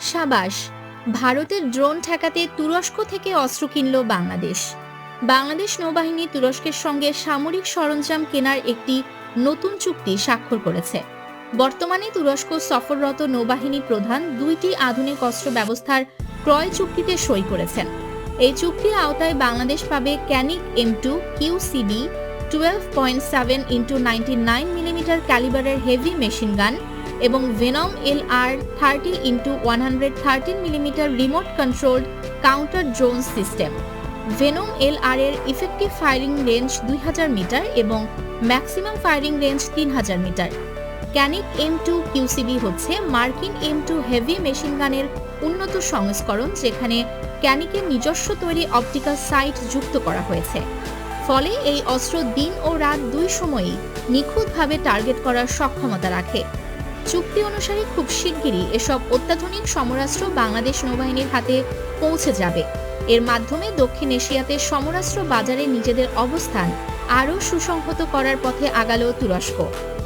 সাবাস, ভারতের ড্রোন ঠেকাতে তুরস্ক থেকে অস্ত্র কিনল বাংলাদেশ। বাংলাদেশ নৌবাহিনী তুরস্কের সঙ্গে সামরিক সরঞ্জাম কেনার একটি নতুন চুক্তি স্বাক্ষর করেছে। বর্তমানে তুরস্ক সফররত নৌবাহিনী প্রধান দুইটি আধুনিক অস্ত্র ব্যবস্থার ক্রয় চুক্তিতে সই করেছেন। এই চুক্তির আওতায় বাংলাদেশ পাবে Canik M two QCB twelve point seven into ninety nine millimetre ক্যালিবারের heavy machine gun এবং Venom L R thirty into one hundred thirteen millimetre remote controlled counter drone system Venom L R এর effective firing range দুই হাজার metre এবং maximum firing range তিন হাজার metre Canik M two QCB হচ্ছে মার্কিন M two heavy machine গানের উন্নত সংস্করণ যেখানে ক্যানিকের নিজস্ব তৈরি অপটিক্যাল সাইট যুক্ত করা হয়েছে। ফলে এই অস্ত্র দিন ও রাত দুই সময়েই নিখুঁতভাবে টার্গেট করার সক্ষমতা রাখে। চুক্তি অনুসারে খুব শিগগিরই এসব অত্যাধুনিক সমরাস্ত্র বাংলাদেশ নৌবাহিনীর হাতে পৌঁছে যাবে। এর মাধ্যমে দক্ষিণ এশিয়াতে সমরাস্ত্র বাজারে নিজেদের অবস্থান আরও সুসংহত করার পথে আগালো তুরস্ক।